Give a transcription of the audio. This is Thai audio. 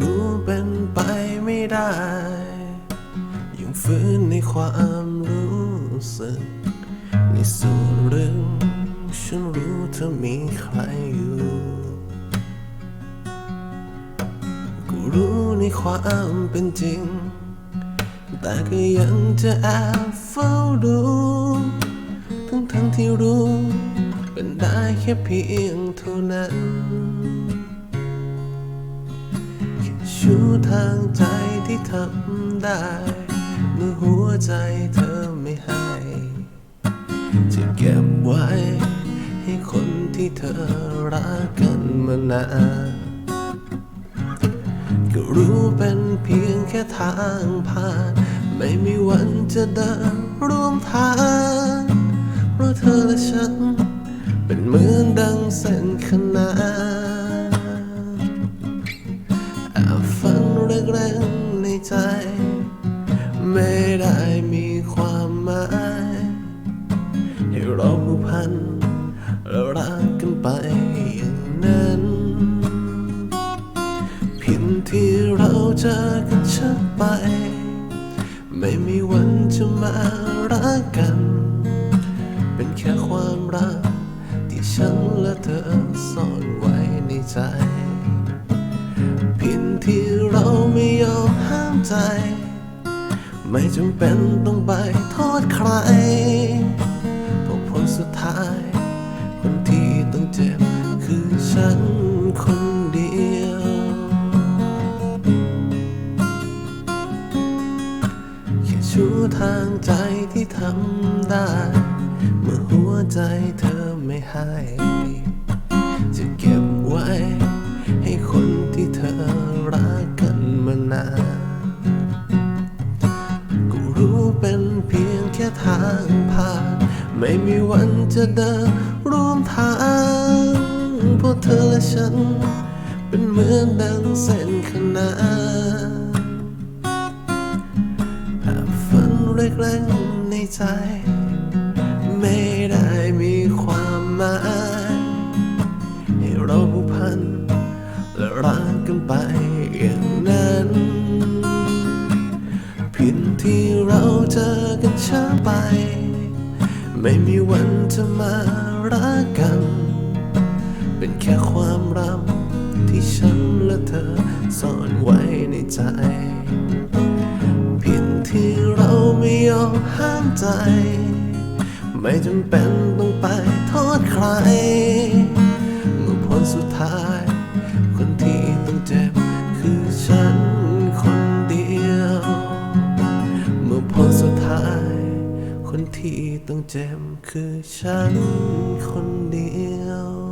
รู้เป็นไปไม่ได้ ยังฟื้นในความรู้สึก ในส่วนหนึ่งฉันรู้เธอมีใครอยู่ก็รู้ในความเป็นจริง แต่ก็ยังจะแอบเฝ้าดู ทั้งทั้งที่รู้ เป็นได้แค่เพียงเท่านั้น ชูทางใจที่ทำได้ เมื่อหัวใจเธอไม่ให้ จะเก็บไว้ ให้คนที่เธอรักกันมานานก็รู้เป็นเพียงแค่ทางผ่าน ไม่มีวันจะเดินร่วมทาง เพราะเธอและฉันเป็น ใจ ไม่ได้มีความหมายให้เราผูกพันและรักกันไปอย่างนั้นเพียงที่เราเจอกันชักไป ไม่มีวันจะมารักกัน เป็นแค่ความรักที่ฉันและเธอซ่อนไว้ในใจเพียงที่เราไม่ยอมห้าม ใจ ไม่จำเป็นต้องไปโทษใครเพราะผลสุดท้าย คนที่ต้องเจ็บคือฉันคนเดียว แค่ชูทางใจที่ทำได้ เมื่อหัวใจเธอไม่ให้ ทางผ่าน ไม่มีวันจะเดินร่วมทางเพราะเธอและฉัน เป็นเหมือนดังเส้นขนานแอบฝันเล็กๆในใจ ไม่ได้มีความหมายให้เราผูกพันและรักกันไปอย่าง ช้าไป ไม่มีวันจะมารักกัน เป็นแค่ความรักที่ฉันและเธอซ่อนไว้ในใจเพียงที่เราไม่ยอมห้ามใจ ไม่จำเป็นต้องไปโทษใครเมื่อผลสุดท้าย ที่ต้องเจ็บคือฉันคนเดียว